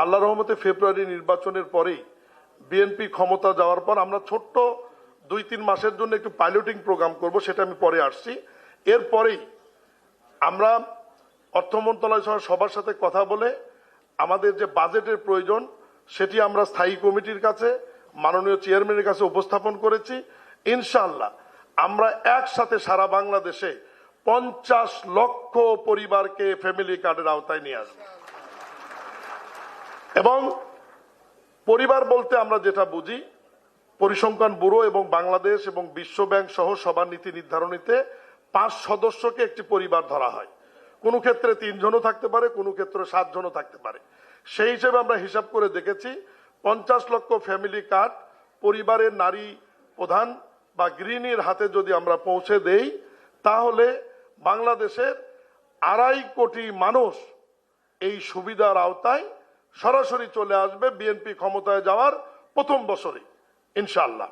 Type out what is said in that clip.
আল্লাহ রহমতে ফেব্রুয়ারি নির্বাচনের পরেই বিএনপি ক্ষমতা যাওয়ার পর আমরা ছোট্ট দুই, তিন মাসের জন্য একটু পাইলটিং প্রোগ্রাম করব, সেটা আমি পরে আসছি। এরপরেই আমরা অর্থ মন্ত্রণালয় সহ সবার সাথে কথা বলে আমাদের যে বাজেটের প্রয়োজন, সেটি আমরা স্থায়ী কমিটির কাছে, মাননীয় চেয়ারম্যানের কাছে উপস্থাপন করেছি। ইনশাল্লাহ আমরা একসাথে সারা বাংলাদেশে পঞ্চাশ লক্ষ পরিবারকে ফ্যামিলি কার্ডের আওতায় নিয়ে আসব। এবং পরিবার বলতে আমরা যেটা বুঝি, পরিসংখ্যান ব্যুরো এবং বাংলাদেশ এবং বিশ্ব ব্যাংক সহ সবার নীতি নির্ধারণীতে পাঁচ সদস্যকে একটি পরিবার ধরা হয়। কোনো ক্ষেত্রে তিনজনও থাকতে পারে, কোনো ক্ষেত্রে সাতজনও থাকতে পারে। সেই হিসেবে আমরা হিসাব করে দেখেছি, পঞ্চাশ লক্ষ ফ্যামিলি কার্ড পরিবারের নারী প্রধান বা গৃহিণীর হাতে যদি আমরা পৌঁছে দেই, তাহলে বাংলাদেশের আড়াই কোটি মানুষ এই সুবিধার আওতায় সরাসরি চলে আসবে বিএনপি ক্ষমতায় যাওয়ার প্রথম বছরে ইনশাআল্লাহ।